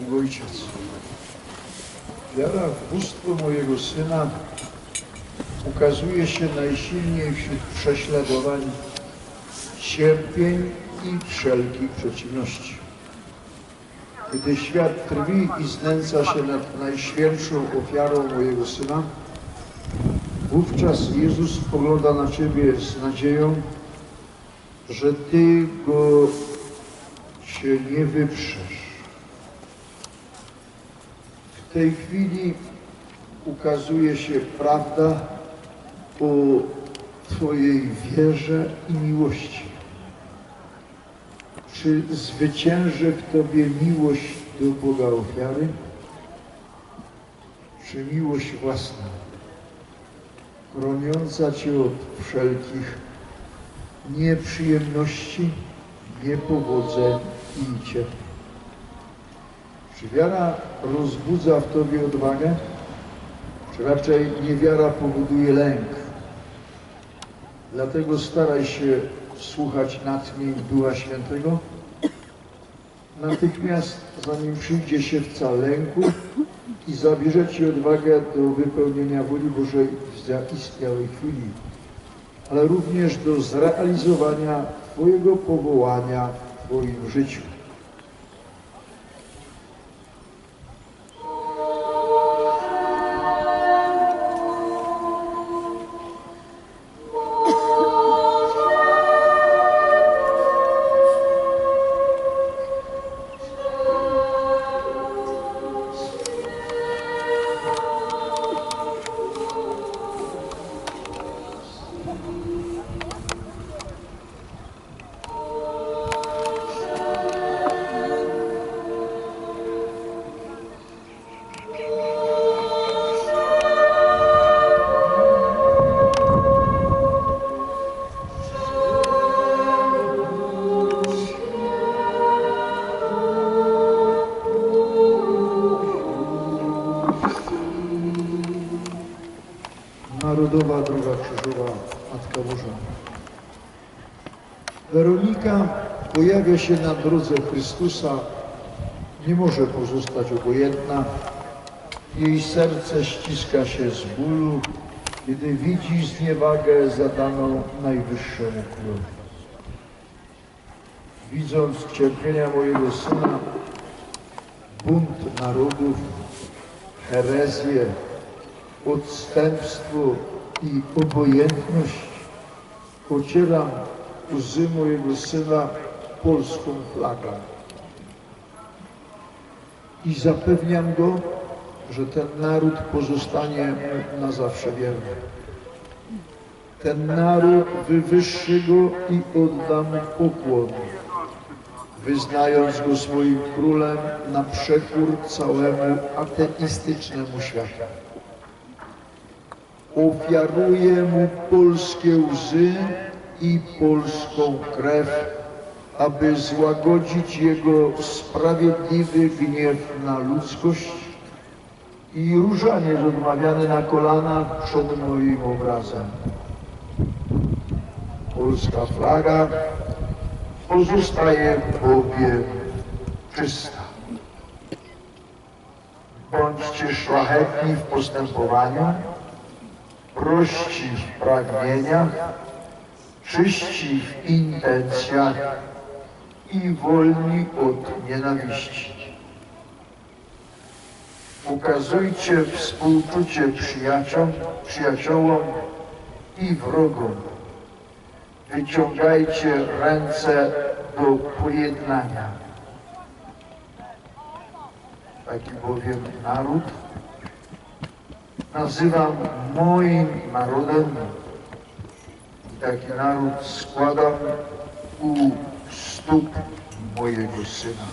Bóg Ojciec. Wiara w bóstwo mojego Syna ukazuje się najsilniej wśród prześladowań, cierpień i wszelkich przeciwności. Gdy świat trwi i znęca się nad najświętszą ofiarą mojego Syna, wówczas Jezus spogląda na Ciebie z nadzieją, że Ty Go się nie wyprzesz. W tej chwili ukazuje się prawda o Twojej wierze i miłości. Czy zwycięży w Tobie miłość do Boga ofiary, czy miłość własna, chroniąca Cię od wszelkich nieprzyjemności, niepowodzeń i cierpień? Czy wiara rozbudza w Tobie odwagę, czy raczej niewiara powoduje lęk? Dlatego staraj się słuchać natchnień Ducha Świętego. Natychmiast, zanim przyjdzie siewca lęku i zabierze Ci odwagę do wypełnienia woli Bożej w zaistniałej chwili, ale również do zrealizowania Twojego powołania w Twoim życiu. Narodowa Droga Krzyżowa Matka Boża. Weronika pojawia się na drodze Chrystusa, nie może pozostać obojętna. Jej serce ściska się z bólu, kiedy widzi zniewagę zadaną Najwyższemu Królowi. Widząc cierpienia mojego Syna, bunt narodów, herezję, odstępstwo i obojętność, ocieram łzy mojego syna polską flagą. I zapewniam go, że ten naród pozostanie na zawsze wierny. Ten naród wywyższy go i odda mu pokłon, wyznając go swoim królem na przekór całemu ateistycznemu światu ofiaruje mu polskie łzy i polską krew, aby złagodzić jego sprawiedliwy gniew na ludzkość i różaniec odmawiany na kolanach przed moim obrazem. Polska flaga pozostaje bowiem czysta. Bądźcie szlachetni w postępowaniu, prości w pragnieniach, czyści w intencjach i wolni od nienawiści. Ukazujcie współczucie przyjaciół, przyjaciołom i wrogom. Wyciągajcie ręce do pojednania. Taki bowiem naród nazywam moim narodem i taki naród składam u stóp mojego Syna.